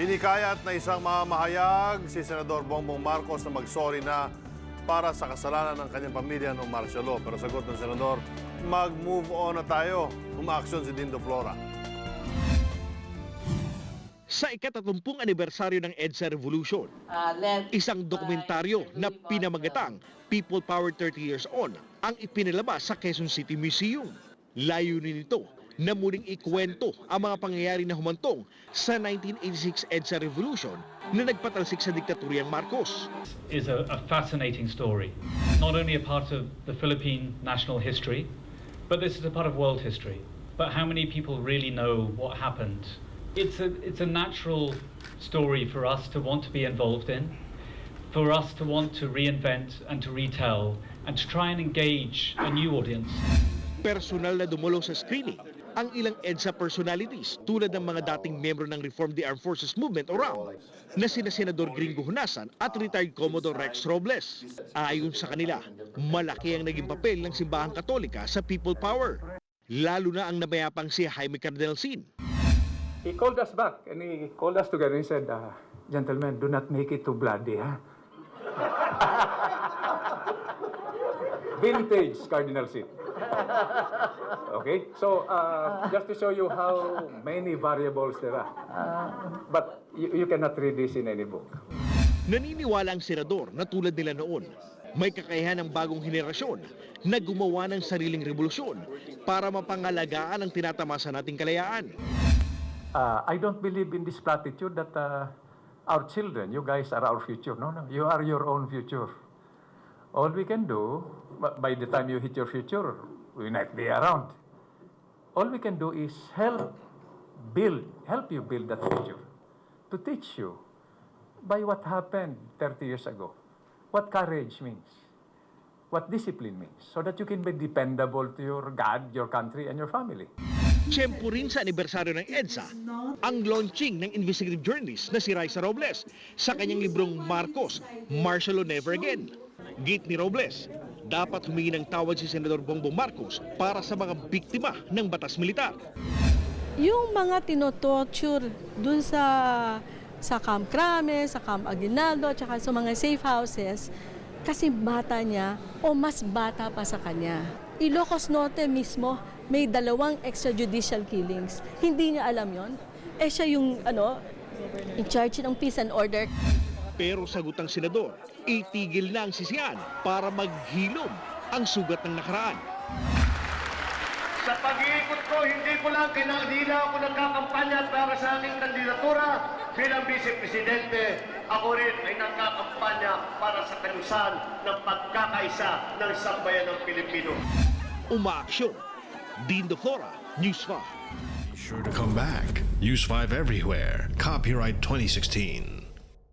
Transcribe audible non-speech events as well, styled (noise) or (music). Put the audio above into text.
Hinikayat na isang mamahayag si Senador Bongbong Marcos na magsorry na para sa kasalanan ng kanyang pamilya noong martial law. Pero sagot ng Senador, mag-move on na tayo. Umaaksyon si Dindo Flora. Sa ikatatumpung anibersaryo ng EDSA Revolution, uh, isang dokumentaryo na pinamagatang People Power 30 Years On ang ipinalabas sa Quezon City Museum. Layunin nito na muling ikwento ang mga pangyayari na humantong sa 1986 EDSA Revolution na nagpatalsik sa diktaturyang Marcos. is a, a fascinating story. Not only a part of the Philippine national history, but this is a part of world history. But how many people really know what happened? It's a, it's a natural story for us to want to be involved in, for us to want to reinvent and to retell, and to try and engage a new audience. Personal na dumulong sa screening ang ilang EDSA personalities tulad ng mga dating miyembro ng Reform the Armed Forces Movement o RAM na sina Senador Gringo Hunasan at retired Commodore Rex Robles. Ayon sa kanila, malaki ang naging papel ng Simbahang Katolika sa people power. Lalo na ang nabayapang si Jaime Cardinal Sin. He called us back and he called us together and said, uh, Gentlemen, do not make it too bloody, huh? (laughs) Vintage Cardinal Sin. Okay, so uh, just to show you how many variables there are. But you, you cannot read this in any book. Naniniwala ang senador na tulad nila noon, may kakayahan ng bagong henerasyon na gumawa ng sariling revolusyon para mapangalagaan ang tinatamasa nating kalayaan. Uh, I don't believe in this platitude that uh, our children, you guys are our future. No, no, you are your own future. All we can do, by the time you hit your future, we might be around. All we can do is help build, help you build that future. To teach you by what happened 30 years ago, what courage means, what discipline means, so that you can be dependable to your God, your country, and your family. Tiyempo rin sa anibersaryo ng EDSA, ang launching ng investigative journalist na si Raisa Robles sa kanyang librong Marcos, Martial Never Again. Git ni Robles, dapat humingi ng tawad si Senador Bongbong Marcos para sa mga biktima ng batas militar. yung mga tinotorture dun sa sa Camp Crame, sa Camp Aguinaldo, tsaka sa mga safe houses, kasi bata niya o mas bata pa sa kanya. Ilocos Norte mismo, may dalawang extrajudicial killings. Hindi niya alam yon. Eh siya yung ano, in charge ng peace and order. Pero sagot ng senador, itigil na ang sisiyan para maghilom ang sugat ng nakaraan. Sa pag-iikot ko, hindi ko lang kinadila ako nagkakampanya para sa aking kandidatura bilang vice-presidente. Ako rin ay nagkakampanya para sa kalusan ng pagkakaisa ng sambayan ng Pilipino. Umaaksyon. Dean De Flora, News 5. Sure to come back. Use 5 everywhere. Copyright 2016.